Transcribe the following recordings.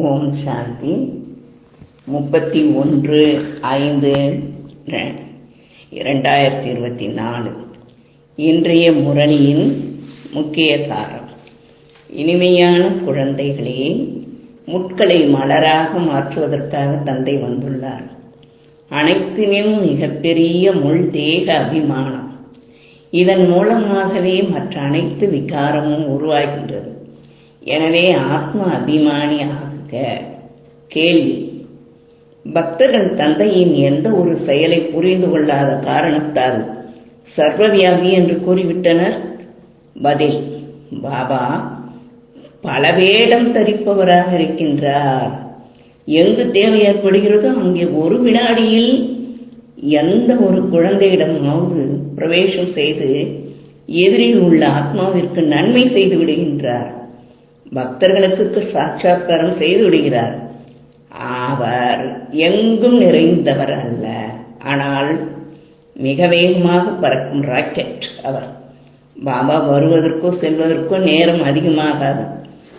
ஓம் சாந்தி. முப்பத்தி ஒன்று ஐந்து இரண்டாயிரத்தி இருபத்தி நாலு. இன்றைய முரணியின் முக்கிய சாரம். இனிமையான குழந்தைகளே முட்களை மலராக மாற்றுவதற்காக தந்தை வந்துள்ளார். அனைத்தினும் மிகப்பெரிய முள் தேக அபிமானம். இதன் மூலமாகவே மற்ற அனைத்து விகாரமும் உருவாகின்றது. எனவே ஆத்ம அபிமானி ஆகுக கேள்வி. பக்தர்கள் தந்தையின் எந்த ஒரு செயலை புரிந்து கொள்ளாத காரணத்தால் சர்வவியாபி என்று கூறிவிட்டனர்? பதில் பாபா பல வேடம் தரிப்பவராக இருக்கின்றார். எங்கு தேவை ஏற்படுகிறதோ அங்கே ஒரு வினாடியில் எந்த ஒரு குழந்தையிடமாவது பிரவேசம் செய்து எதிரில் உள்ள ஆத்மாவிற்கு நன்மை செய்து விடுகின்றார். பக்தர்களுக்கு சாட்சாத்காரம் செய்து விடுகிறார். அவர் எங்கும் நிறைந்தவர் அல்ல. ஆனால் மிக வேகமாக பறக்கும் ராக்கெட் அவர். பாபா வருவதற்கோ செல்வதற்கோ நேரம் அதிகமாகாது.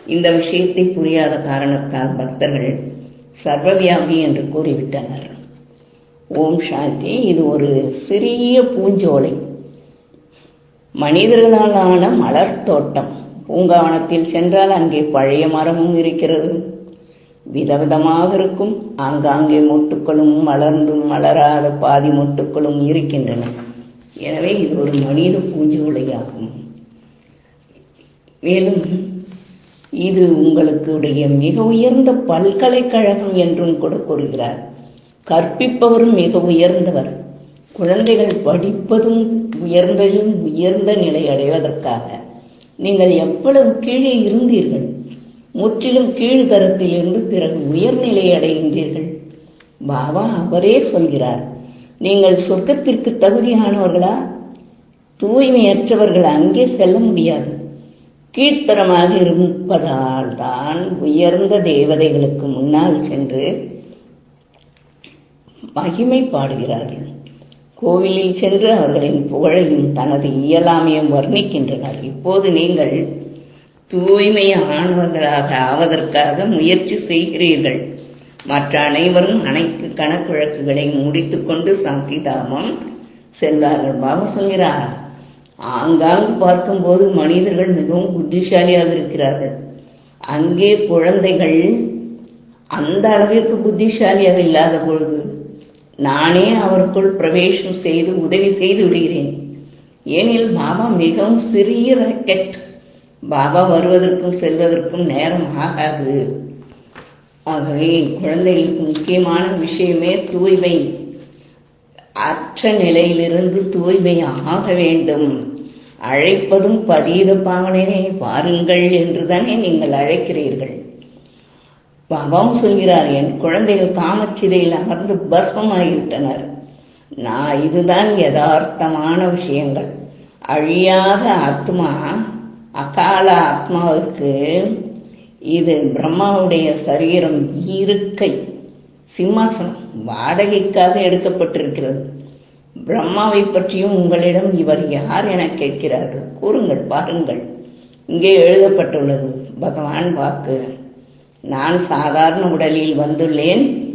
இந்த விஷயத்தை புரியாத காரணத்தால் பக்தர்கள் சர்வவியாபி என்று கூறிவிட்டனர். ஓம் சாந்தி. இது ஒரு சிறிய பூஞ்சோலை. மனிதர்களாலான மலர் தோட்டம் பூங்காவனத்தில் சென்றால் அங்கே பழைய மரமும் இருக்கிறது. விதவிதமாக இருக்கும். ஆங்காங்கே மொட்டுக்களும் மலர்ந்தும் மலராத பாதி மொட்டுக்களும் இருக்கின்றன. எனவே இது ஒரு மனித பூஞ்சோலையாகும் மேலும் இது உங்களுடைய மிக உயர்ந்த பல்கலைக்கழகம் என்றும் கூட கூறுகிறார். கற்பிப்பவரும் மிக உயர்ந்தவர். குழந்தைகள் படிப்பதும் உயர்ந்ததும் உயர்ந்த நிலை அடைவதற்காக நீங்கள் எவ்வளவு கீழே இருந்தீர்கள்? முற்றிலும் கீழ்கரத்தில் இருந்து பிறகு உயர்நிலை அடைகின்றீர்கள். பாபா அவரே சொல்கிறார் நீங்கள் சொர்க்கத்திற்கு தகுதியானவர்களா? தூய்மையற்றவர்கள் அங்கே செல்ல முடியாது. கீழ்த்தரமாக இருப்பதால் தான் உயர்ந்த தேவதைகளுக்கு முன்னால் சென்று மகிமை பாடுகிறார்கள். கோவிலில் சென்று அவர்களின் புகழையும் தனது இயலாமையும் வர்ணிக்கின்றனர். இப்போது நீங்கள் தூய்மையானவர்களாக ஆவதற்காக முயற்சி செய்கிறீர்கள். மற்ற அனைவரும் அனைத்து கணக்குழக்குகளை முடித்துக்கொண்டு சாந்திதாமம் செல்வார்கள். பாபா சொல்கிறார் ஆங்காங்கு பார்க்கும்போது மனிதர்கள் மிகவும் புத்திசாலியாக இருக்கிறார்கள். அங்கே குழந்தைகள் அந்த அளவிற்கு புத்திசாலியாக இல்லாத பொழுது நானே அவருக்குள் பிரவேசம் செய்து உதவி செய்து விடுகிறேன். ஏனில் பாபா மிகவும் சிறிய ராக்கெட் பாபா வருவதற்கும் செல்வதற்கும் நேரம் ஆகாது. ஆகவே குழந்தைகளுக்கு முக்கியமான விஷயமே தூய்மை. அற்ற நிலையிலிருந்து தூய்மை ஆக வேண்டும். அழைப்பதும் பதீத பாவனே பாருங்கள் என்றுதானே நீங்கள் அழைக்கிறீர்கள். பாபாவும் சொல்கிறார் என் குழந்தைகள் காமச்சிதையில் அமர்ந்து பஸ்மமாகிவிட்டனர். நான் இதுதான் யதார்த்தமான விஷயங்கள். அழியாத ஆத்மா அகால ஆத்மாவுக்கு இது பிரம்மாவுடைய சரீரம் இருக்கை. சிம்மாசனம் வாடகைக்காக எடுக்கப்பட்டிருக்கிறது. பிரம்மாவை பற்றியும் உங்களிடம் இவர் யார் என கேட்கிறார்கள். கூறுங்கள் பாருங்கள். இங்கே எழுதப்பட்டுள்ளது. பகவான் வாக்கு. நான் சாதாரண உடலில் வந்துள்ளேன்.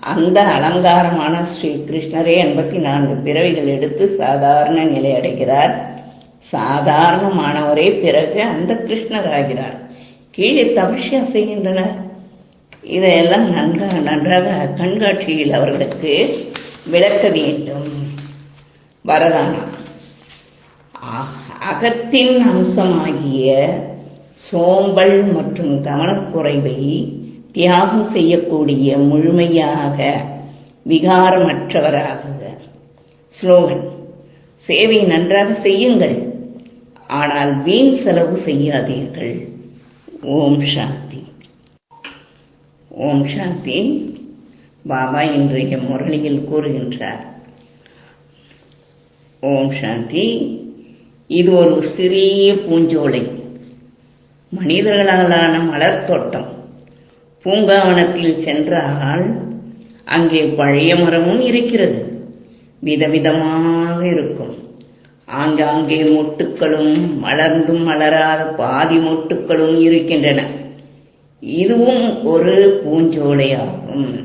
அந்த அலங்காரமான ஸ்ரீ கிருஷ்ணரே எண்பத்தி நான்கு பிறவிகள் எடுத்து சாதாரண நிலை அடைகிறார். சாதாரணமானவரே பிறகு அந்த கிருஷ்ணர் ஆகிறார். கீழே தபஸ்யா செய்கின்றனர். இதையெல்லாம் நன்றாக நன்றாக கண்காட்சியில் அவர்களுக்கு விளக்க வேண்டும். வரதானம். அகத்தின் அம்சமாகிய சோம்பல் மற்றும் கவனக்குறைவை தியாகம் செய்யக்கூடிய முழுமையாக விகாரமற்றவராக ஸ்லோகன் சேவை நன்றாக செய்யுங்கள் ஆனால் வீண் செலவு செய்யாதீர்கள். ஓம் சாந்தி. ஓம் சாந்தி. பாபா இன்றைய முரளியில் கூறுகின்றார் ஓம் சாந்தி. இது ஒரு சிறிய பூஞ்சோலை. மனிதர்களாலான மலர் தோட்டம் பூங்காவனத்தில் சென்றால் அங்கே பழைய மரமும் இருக்கிறது. விதவிதமாக இருக்கும். ஆங்காங்கே மொட்டுக்களும் மலர்ந்தும் மலராத பாதி மொட்டுக்களும் இருக்கின்றன. இதுவும் ஒரு பூஞ்சோலையாகும்.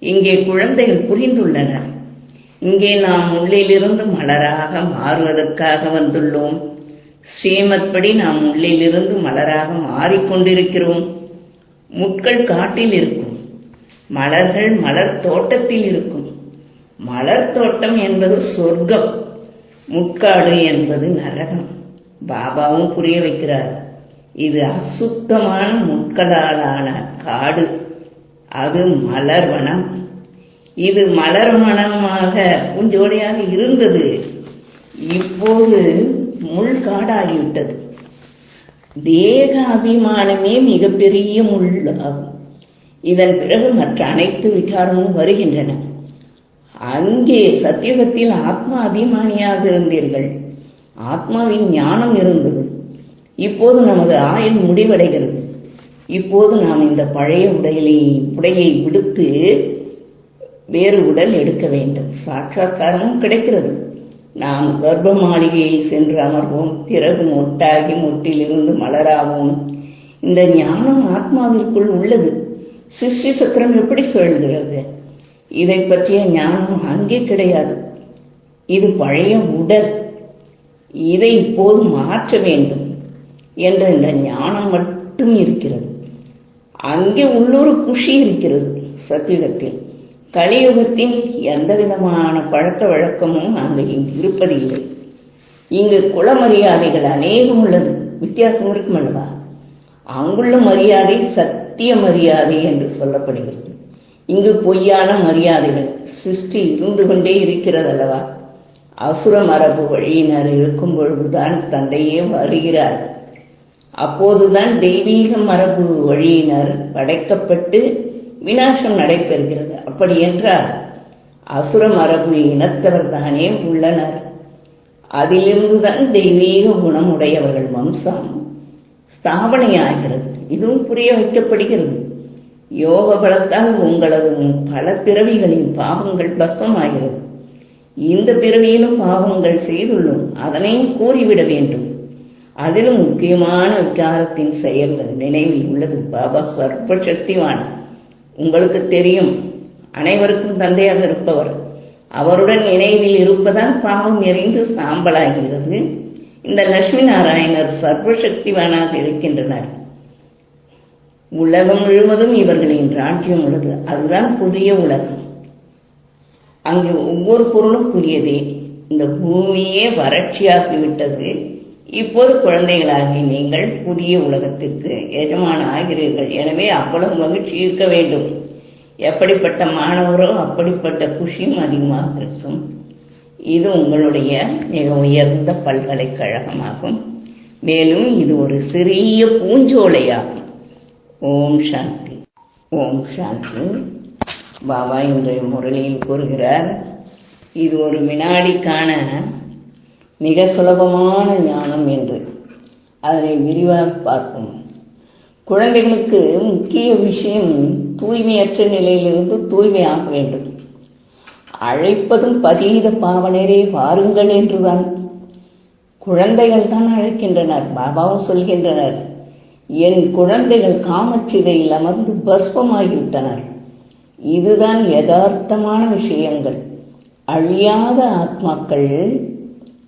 இங்கே குழந்தைகள் புரிந்துள்ளனர். இங்கே நாம் உள்ளிலிருந்து மலராக மாறுவதற்காக வந்துள்ளோம். ஸ்ரீமத் நாம் உள்ளிலிருந்து மலராக மாறிக்கொண்டிருக்கிறோம். முட்கள் காட்டில் இருக்கும். மலர்கள் மலர் தோட்டத்தில் இருக்கும். மலர் தோட்டம் என்பது சொர்க்கம். முட்காடு என்பது நரகம். பாபாவும் புரிய வைக்கிறார். இது அசுத்தமான முட்களாலான காடு. அது மலர் வனம். இது மலர் மனமாக பூஞ்சோலையாக இருந்தது. இப்போது முள் காடாகிவிட்டது. தேக அபிமானமே மிகப்பெரிய முள் ஆகும் இதன் பிறகு மற்ற அனைத்து விகாரமும் வருகின்றன. அங்கே சத்தியுகத்தில் ஆத்மா அபிமானியாக இருந்தீர்கள். ஆத்மாவின் ஞானம் இருந்தது. இப்போது நமது ஆயுள் முடிவடைகிறது. இப்போது நாம் இந்த பழைய உடையிலை உடையை விடுத்து வேறு உடல் எடுக்க வேண்டும். சாட்சாத்காரமும் கிடைக்கிறது. நாம் கர்ப்ப மாளிகையில் சென்று அமர்வோம். பிறகு மொட்டாகி மொட்டிலிருந்து மலராவோம். இந்த ஞானம் ஆத்மாவிற்குள் உள்ளது. சிருஷ்டி சக்கரம் எப்படி சொல்கிறது இதை பற்றிய ஞானம் அங்கே கிடையாது. இது பழைய உடல். இதை இப்போது மாற்ற வேண்டும் என்ற இந்த ஞானம் மட்டும் இருக்கிறது. அங்கே உள்ளொரு குஷி இருக்கிறது சத்தியத்தில். கலியுகத்தில் எந்த விதமான பழக்க வழக்கமும் அங்கு இங்கு இருப்பதில்லை. இங்கு குல மரியாதைகள் அநேகம் உள்ளது. வித்தியாசம் இருக்கும் அல்லவா? அங்குள்ள மரியாதை சத்திய மரியாதை என்று சொல்லப்படுகிறது. இங்கு பொய்யான மரியாதைகள் சிருஷ்டி இருந்து கொண்டே இருக்கிறது அல்லவா? அசுர மரபு வழியினர் இருக்கும் பொழுதுதான் தந்தையே வருகிறார். அப்போதுதான் தெய்வீக மரபு வழியினர் படைக்கப்பட்டு வினாசம் நடைபெறுகிறது. அப்படி என்றால் அசுர மரபு இனத்தவர் தானே உள்ளனர். அதிலிருந்துதான் தெய்வீக குணமுடையவர்கள் வம்சம் ஸ்தாபனையாகிறது. இதுவும் புரிய வைக்கப்படுகிறது. யோக பலத்தால் உங்களது பல பிறவிகளின் பாவங்கள் பஸ்மமாகிறது. இந்த பிறவியிலும் பாவங்கள் செய்துள்ளோம். அதனையும் கூறிவிட வேண்டும். அதிலும் முக்கியமான விகாரத்தின் செயல்கள் நினைவில் உள்ளது. பாபா சர்வ சக்திவான் உங்களுக்கு தெரியும். அனைவருக்கும் தந்தையாக இருப்பவர். அவருடன் நினைவில் இருப்பதால் பாவம் எறிந்து சாம்பலாகிறது. இந்த லட்சுமி நாராயணர் சர்வசக்திவானாக இருக்கின்றனர். உலகம் முழுவதும் இவர்களின் ராஜ்யம் உள்ளது. அதுதான் புதிய உலகம். அங்கு ஒவ்வொரு பொருளும் புதியதே. இந்த பூமியே வறட்சியாகிவிட்டது. இப்போது குழந்தைகளாகி நீங்கள் புதிய உலகத்திற்கு எஜமான ஆகிறீர்கள் எனவே அவ்வளவு மகிழ்ச்சி இருக்க வேண்டும். எப்படிப்பட்ட மாணவரோ அப்படிப்பட்ட குஷியும் அதிகமாக இருக்கும். இது உங்களுடைய மிக உயர்ந்த பல்கலைக்கழகமாகும். மேலும் இது ஒரு சிறிய பூஞ்சோலையாகும். ஓம் சாந்தி. ஓம் சாந்தி. பாபா இன்றைய முரளியில் கூறுகிறார் இது ஒரு வினாடிக்கான மிக சுலபமான ஞானம். அதனை விரிவாக பார்ப்போம். குழந்தைகளுக்கு முக்கிய விஷயம் தூய்மையற்ற நிலையிலிருந்து தூய்மையாக வேண்டும். அழைப்பதும் பதீத பாவனரே வாருங்கள் என்றுதான். குழந்தைகள் தான் அழைக்கின்றனர் பாபாவும் சொல்கின்றனர். என் குழந்தைகள் காமச்சிதையில் அமர்ந்து பஸ்பமாகிவிட்டனர். இதுதான் யதார்த்தமான விஷயங்கள். அழியாத ஆத்மாக்கள்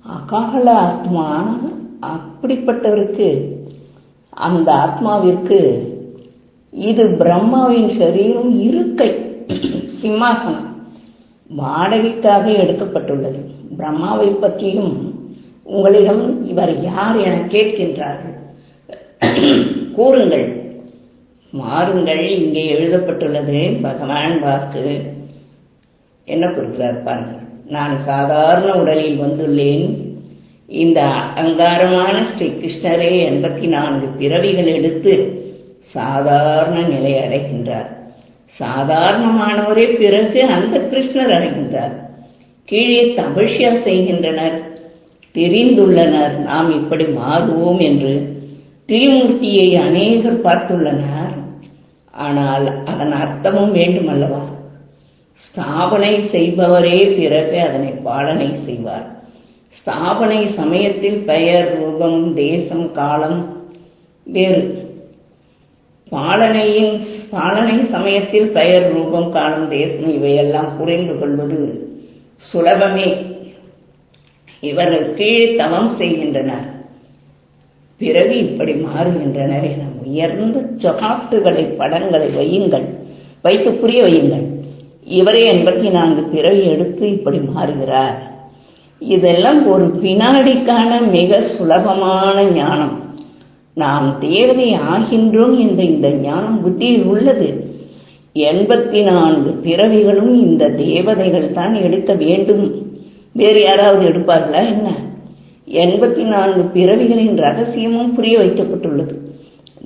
அகால ஆத்மா அப்படிப்பட்டவருக்கு அந்த ஆத்மாவிற்கு இது பிரம்மாவின் சரீரம் இருக்கை சிம்மாசனம். வாடகைக்காக எடுக்கப்பட்டுள்ளது. பிரம்மாவை பற்றியும் உங்களிடம் இவர் யார் என கேட்கின்றார்கள். கூறுங்கள். மாறுங்கள் இங்கே எழுதப்பட்டுள்ளது பகவான் வாக்கு. என்ன கொடுக்கிறார் பாருங்கள். நான் சாதாரண உடலில் வந்துள்ளேன் இந்த அலங்காரமான ஸ்ரீ கிருஷ்ணரே எண்பத்தி நான்கு பிறவிகள் எடுத்து சாதாரண நிலை அடைகின்றார். சாதாரணமானவரே பிறகு அந்த கிருஷ்ணர் அடைகின்றார். கீழே தபஷ்யா செய்கின்றனர். தெரிந்துள்ளனர். நாம் இப்படி மாறுவோம் என்று திரிமூர்த்தியை அநேகர் பார்த்துள்ளனர். ஆனால் அதன் அர்த்தமும் வேண்டுமல்லவா? ஸ்தாபனை செய்பவரே பிறகு அதனை பாலனை செய்வார். ஸ்தாபனை சமயத்தில் பெயர் ரூபம் தேசம் காலம் வேறு. பாலனையின் பாலனை சமயத்தில் பெயர் ரூபம் காலம் தேசம் இவையெல்லாம் புரிந்து கொள்வது சுலபமே. இவர்கள் கீழே தவம் செய்கின்றனர். பிறகு இப்படி மாறுகின்றனர் என உயர்ந்த சொகாட்டுகளை படங்களை வையுங்கள். வைத்து புரிய வையுங்கள். இவரே எண்பத்தி நான்கு பிறவி எடுத்து இப்படி மாறுகிறார். இதெல்லாம் ஒரு வினாடிக்கான மிக சுலபமான ஞானம். நாம் தேவதை ஆகின்றோம் என்ற இந்த ஞானம் புத்தியில் உள்ளது. எண்பத்தி நான்கு பிறவிகளும் இந்த தேவதைகள் தான் எடுக்க வேண்டும். வேறு யாராவது எடுப்பார்களா என்ன? எண்பத்தி நான்கு பிறவிகளின் ரகசியமும் புரிய வைக்கப்பட்டுள்ளது.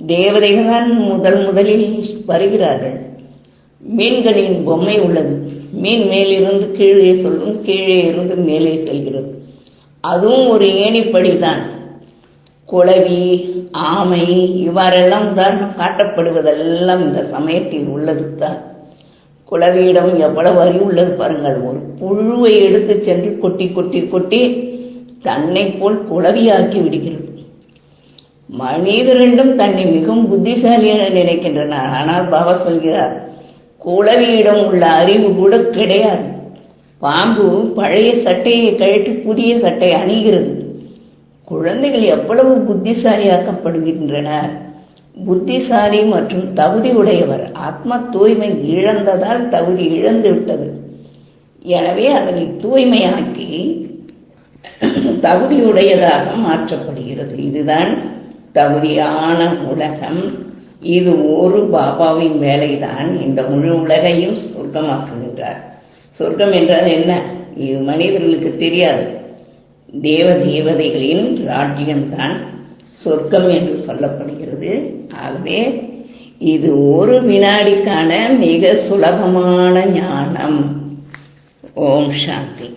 தேவதைகள் தான் முதல் முதலில் வருகிறார்கள். மீன்களின் பொம்மை உள்ளது. மீன் மேலிருந்து கீழே சொல்லும் கீழே இருந்து மேலே செல்கிறது. அதுவும் ஒரு ஏணிப்படிதான். குளவி ஆமை இவ்வாறெல்லாம் உதாரணம் காட்டப்படுவதெல்லாம் இந்த சமயத்தில் உள்ளது தான் குளவியிடம் எவ்வளவு அறிவு உள்ளது பாருங்கள். ஒரு புழுவை எடுத்து சென்று கொட்டி கொட்டி கொட்டி தன்னை போல் குளவியாக்கி விடுகிறது. மனிதர்களிடம் தன்னை மிகவும் புத்திசாலி என நினைக்கின்றனர். ஆனால் பாபா சொல்கிறார் குளவியிடம் உள்ள அறிவு கூட கிடையாது. பாம்பு பழைய சட்டையை கழட்டி புதிய சட்டை அணிகிறது. குழந்தைகள் எவ்வளவு புத்திசாலியாக்கப்படுகின்றனர் புத்திசாலி மற்றும் தகுதி உடையவர் ஆத்ம தூய்மை இழந்ததால் தகுதி இழந்து விட்டது. எனவே அதனை தூய்மையாக்கி தகுதியுடையதாக மாற்றப்படுகிறது. இதுதான் தகுதியான உலகம். இது ஒரு பாபாவின் வேலைதான் இந்த முழு உலகையும் சொர்க்கமாக்குகின்றார். சொர்க்கம் என்றால் என்ன? இது மனிதர்களுக்கு தெரியாது. தேவ தேவதைகளின் ராஜ்யம்தான் சொர்க்கம் என்று சொல்லப்படுகிறது. ஆகவே இது ஒரு வினாடிக்கான மிக சுலபமான ஞானம். ஓம் சாந்தி.